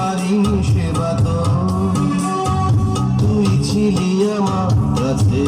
পারি সেবা তো তুই ছিলি আমার কাছে।